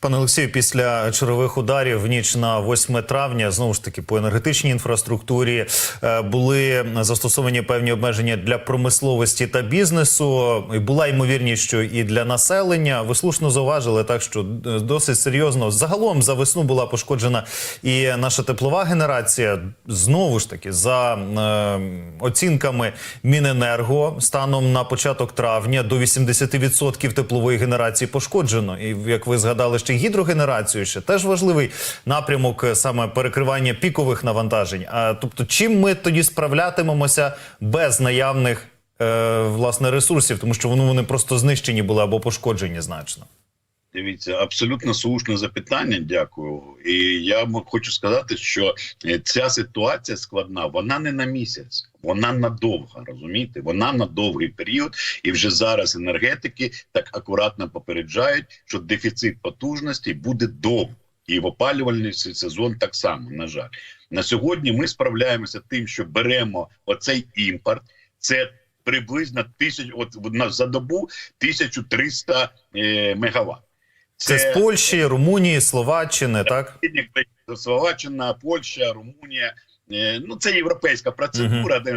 Пане Олексію, після чергових ударів в ніч на 8 травня знову ж таки по енергетичній інфраструктурі е, були застосовані певні обмеження для промисловості та бізнесу. І Була ймовірність, що і для населення. Ви слушно зауважили, так що е, досить серйозно загалом за весну була пошкоджена і наша теплова генерація. Знову ж таки, за е, оцінками Міненерго, станом на початок травня до 80% теплової генерації пошкоджено. І як ви згадали, ще гідрогенерацію ще теж важливий напрямок е, саме перекривання пікових навантажень. А тобто, чим ми тоді справлятимемося без наявних е, власне ресурсів, тому що вони, вони просто знищені були або пошкоджені значно. Дивіться, абсолютно слушне запитання. Дякую. І я хочу сказати, що е, ця ситуація складна, вона не на місяць, вона надовга. Розумієте? Вона на довгий період, і вже зараз енергетики так акуратно попереджають, що дефіцит потужностей буде довго. І в опалювальний сезон так само. На жаль, на сьогодні ми справляємося тим, що беремо оцей імпорт. Це приблизно тисяч, от на за добу 1300 е, мегаватт. Це, з Польщі, Румунії, Словаччини, так? Словаччина, Польща, Румунія. Е, Ну, це європейська процедура, де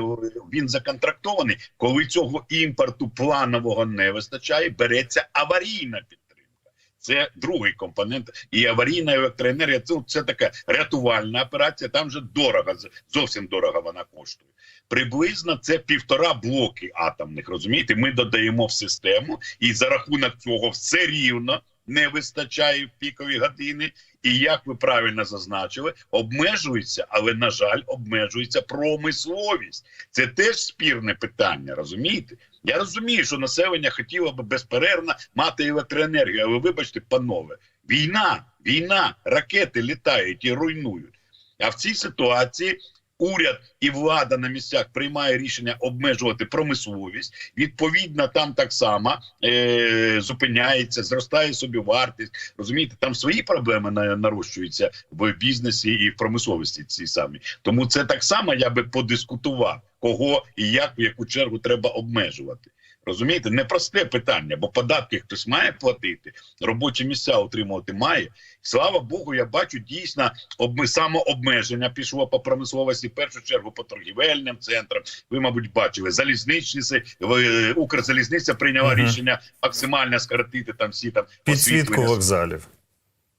він законтрактований. Коли цього імпорту планового не вистачає, береться аварійна підтримка. Це другий компонент. І аварійна електроенергія це, це така рятувальна операція. Там вже дорого, зовсім дорого вона коштує. Приблизно це півтора блоки атомних. Розумієте, ми додаємо в систему, і за рахунок цього все рівно не вистачає в пікові години. І як ви правильно зазначили, обмежується, але на жаль, обмежується промисловість. Це теж спірне питання. Розумієте? Я розумію, що населення хотіло би безперервно мати електроенергію. Але вибачте, панове, війна, війна, ракети літають і руйнують. А в цій ситуації уряд і влада на місцях приймає рішення обмежувати промисловість. Відповідно, там так само е- зупиняється, зростає собі вартість. Розумієте, там свої проблеми на- нарощуються в бізнесі і в промисловості. Ці самі. Тому це так само я би подискутував, кого і як в яку чергу треба обмежувати. Розумієте, непросте питання, бо податки хтось має платити, робочі місця отримувати має. Слава Богу, я бачу дійсно об... самообмеження пішло по промисловості, в першу чергу по торгівельним центрам. Ви, мабуть, бачили залізничниці, е, Укрзалізниця прийняла Мгм. рішення максимально скоротити там всі там Підсвітку вокзалів.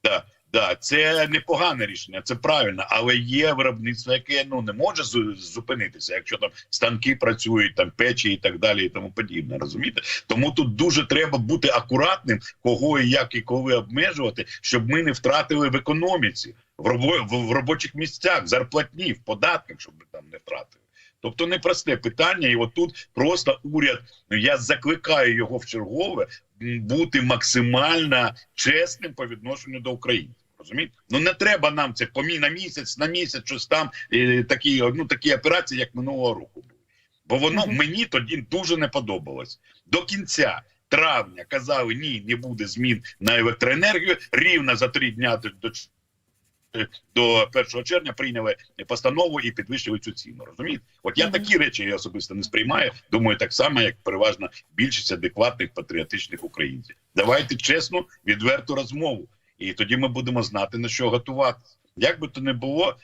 Да, да, це непогане рішення, це правильно, але є виробництво, яке ну не може зу- зупинитися, якщо там станки працюють, там печі і так далі, і тому подібне. Розумієте? Тому тут дуже треба бути акуратним, кого і як і коли обмежувати, щоб ми не втратили в економіці, в, робо, в робочих місцях, зарплатні, в податках, щоб ми там не втратили. Тобто непросте питання, і отут просто уряд. Ну я закликаю його в чергове бути максимально чесним по відношенню до України. Розумієте? Ну не треба нам це помі на місяць, на місяць, щось там е, такі, ну такі операції, як минулого року. Бо воно Мгм. мені тоді дуже не подобалось. До кінця травня казали, ні, не буде змін на електроенергію. Рівно за три дня до, до, до 1 червня прийняли постанову і підвищили цю ціну. Розумієте? От я такі речі я особисто не сприймаю. Думаю, так само, як переважно більшість адекватних патріотичних українців. Давайте чесну, відверту розмову, і тоді ми будемо знати на що готуватися. Як би то не було.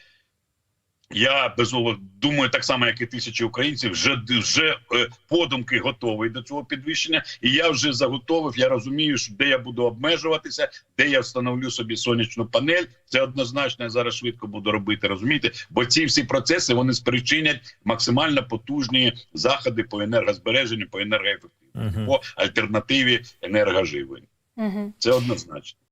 Я безумовно думаю, так само, як і тисячі українців, вже вже е, подумки готовий до цього підвищення, і я вже заготовив. Я розумію, що де я буду обмежуватися, де я встановлю собі сонячну панель. Це однозначно я зараз швидко буду робити. Розумієте, бо ці всі процеси вони спричинять максимально потужні заходи по енергозбереженню, по енергоефективності, Мгм. по альтернативі енергоживлення. Угу. Це однозначно.